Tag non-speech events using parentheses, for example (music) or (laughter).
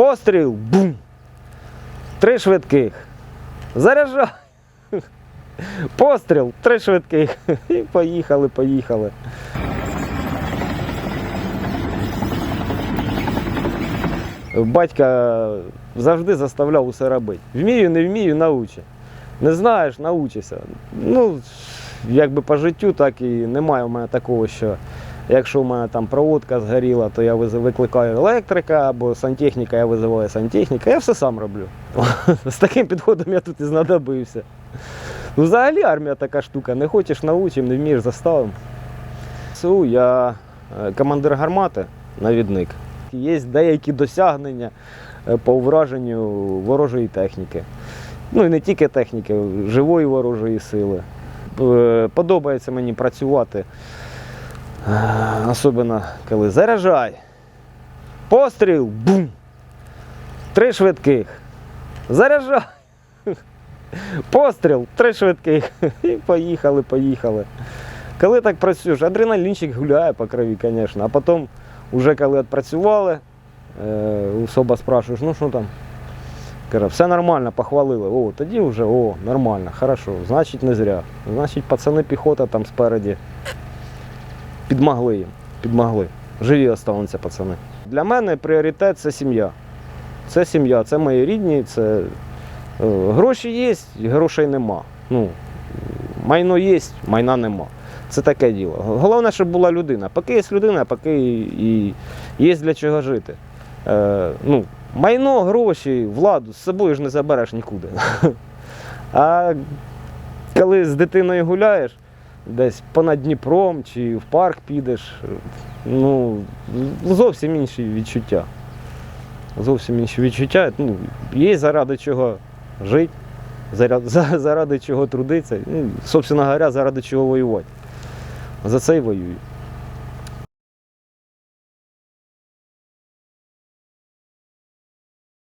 Постріл, бум! Три швидких. Заряджай. Постріл, три швидких. І поїхали, поїхали. Батька завжди заставляв усе робити. Вмію, не вмію, научи. Не знаєш, научишся. Ну, якби по життю, так і немає у мене такого, що якщо у мене там проводка згоріла, то я викликаю електрика або сантехніка, я визиваю сантехніка, я все сам роблю. (laughs) З таким підходом я тут і знадобився. Ну, взагалі армія така штука, не хочеш научим, не вмієш заставим. СУ я е, командир гармати, навідник. Є деякі досягнення е, по враженню ворожої техніки. Ну і не тільки техніки, живої ворожої сили. Е, Подобається мені працювати, особливо коли заряджай. Постріл, бум! Три швидких. Заряджай. Постріл, три швидких. І поїхали, поїхали. Коли так працюєш, адреналінчик гуляє по крові, звісно. А потім, вже коли відпрацювали, е, у спрашуєш, ну що там? Каже, все нормально, похвалили. О, тоді вже о, нормально, хорошо, значить не зря. Значить, пацани піхота там спереді підмогли їм, підмогли. Живі остануться пацани. Для мене пріоритет це сім'я. Це сім'я, це мої рідні, це е, гроші є, грошей нема. Ну, майно є, майна нема. Це таке діло. Головне, щоб була людина. Поки є людина, поки і є для чого жити. Е, ну, майно, гроші, владу з собою ж не забереш нікуди. (laughs) А коли з дитиною гуляєш, десь понад Дніпром чи в парк підеш, ну, зовсім інші відчуття. Зовсім інші відчуття. Ну, є заради чого жити, (laughs) заради, чого трудитися, ну, собственно говоря, заради чого воювати. За це й воюю.